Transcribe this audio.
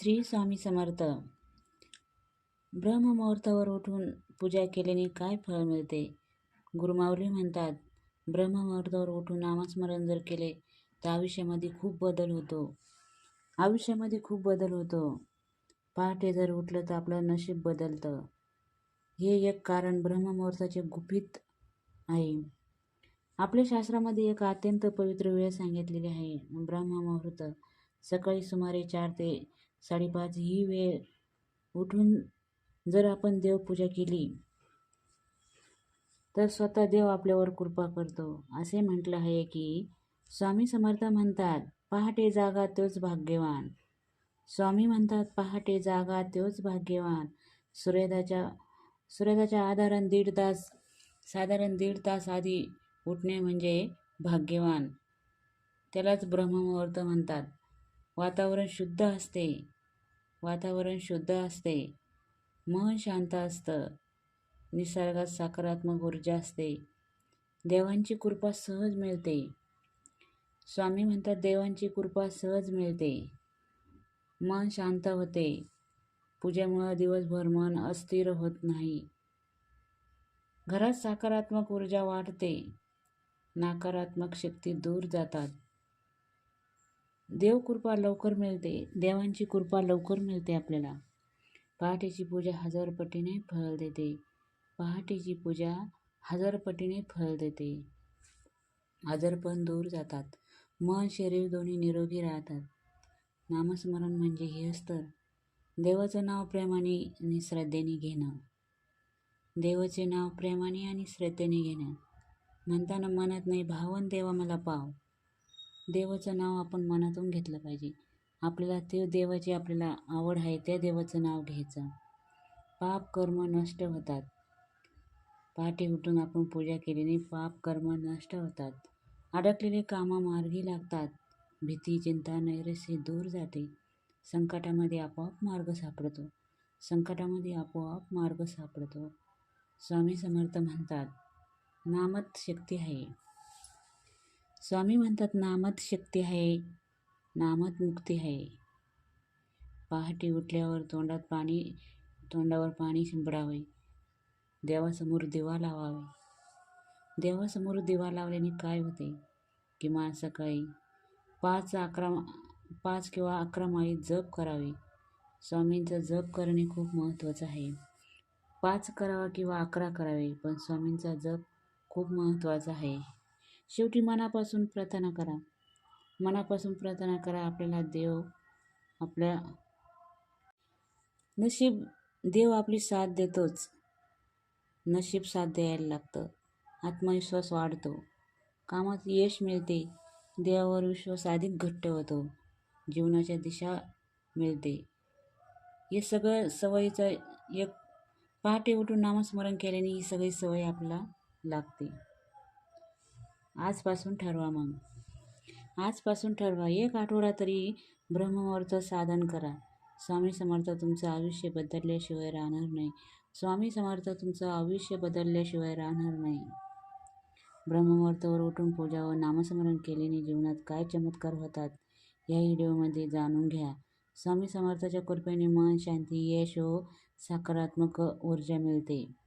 श्री स्वामी समर्थ. ब्रह्ममुहूर्तावर उठून पूजा केल्याने काय फळ मिळते? गुरुमावली म्हणतात ब्रह्ममुहूर्तावर उठून नामस्मरण जर केले तर आयुष्यामध्ये खूप बदल होतो. आयुष्यामध्ये खूप बदल होतो. पहाटे जर उठलं तर आपलं नशीब बदलतं. हे एक कारण ब्रह्ममुहूर्ताचे गुपित आहे. आपल्या शास्त्रामध्ये एक अत्यंत पवित्र वेळ सांगितलेली आहे ब्रह्ममुहूर्त सकाळी सुमारे चार ते साडेपाच ही वेळ उठून जर आपण देवपूजा केली तर स्वतः देव आपल्यावर कृपा करतो. असे म्हटलं आहे की स्वामी समर्थ म्हणतात पहाटे जागा तोच भाग्यवान. स्वामी म्हणतात पहाटे जागा तोच भाग्यवान. सूर्योदयाच्या सूर्योदयाच्या आधारण दीड तास साधारण दीड तास आधी उठणे म्हणजे भाग्यवान. त्यालाच ब्रह्ममुहूर्त म्हणतात. वातावरण शुद्ध असते. वातावरण शुद्ध असते. मन शांत असतं. निसर्गात सकारात्मक ऊर्जा असते. देवांची कृपा सहज मिळते. स्वामी म्हणतात देवांची कृपा सहज मिळते. मन शांत होते. पूजेमुळं दिवसभर मन अस्थिर होत नाही. घरात सकारात्मक ऊर्जा वाढते. नकारात्मक शक्ती दूर जातात. देवकृपा लवकर मिळते. देवांची कृपा लवकर मिळते आपल्याला. पहाटेची पूजा हजार पटीने फळ देते. पहाटेची पूजा हजार पटीने फळ देते. आजारपण दूर जातात. मन शरीर दोन्ही निरोगी राहतात. नामस्मरण म्हणजे हे असतं देवाचं नाव प्रेमाने आणि श्रद्धेने घेणं. देवाचे नाव प्रेमाने आणि श्रद्धेने घेणं. म्हणताना मनात नाही भावन देवा मला पाव. देवाचं नाव आपण मनातून घेतलं पाहिजे. आपल्याला ते देवाची आपल्याला आवड आहे त्या देवाचं नाव घ्यायचं. पाप कर्म नष्ट होतात. पहाटे उठून आपण पूजा केल्याने पाप कर्म नष्ट होतात. अडकलेले कामं मार्गी लागतात. भीती चिंता नैराश्य दूर जाते. संकटामध्ये आपोआप मार्ग सापडतो. संकटामध्ये आपोआप मार्ग सापडतो. स्वामी समर्थ म्हणतात नामत शक्ती आहे. स्वामी म्हणतात नामत शक्ती आहे नामत मुक्ती आहे. पहाटे उठल्यावर तोंडात पाणी तोंडावर पाणी शिंपडावे. देवासमोर दिवा लावावे. देवासमोर दिवा लावल्याने काय होते? किमान सकाळी पाच अकरा पाच किंवा अकरा माळी जप करावे. स्वामींचा जप करणे खूप महत्त्वाचं आहे. पाच करावा किंवा अकरा करावे पण स्वामींचा जप खूप महत्त्वाचा आहे. शेवटी मनापासून प्रार्थना करा. मनापासून प्रार्थना करा आपल्याला देव आपल्या नशीब देव आपली साथ देतोच. नशीब साथ द्यायला लागतं. आत्मविश्वास वाढतो. कामात यश मिळते. देवावर विश्वास अधिक घट्ट होतो. जीवनाच्या दिशा मिळते. हे सगळं सवयीचं एक पहाटे उठून नामस्मरण केल्याने ही सगळी सवय आपल्याला लागते. आजपासून ठरवा मग. आजपासून ठरवा. एक आठवडा तरी ब्रह्ममुहूर्त साधन करा. स्वामी समर्थ तुमचं आयुष्य बदलल्याशिवाय राहणार नाही. स्वामी समर्थ तुमचं आयुष्य बदलल्याशिवाय राहणार नाही. ब्रह्ममुहूर्तावर उठून पूजा व नामस्मरण केल्याने जीवनात काय चमत्कार होतात या व्हिडिओमध्ये जाणून घ्या. स्वामी समर्थाच्या कृपेने मन शांती यश व सकारात्मक ऊर्जा मिळते.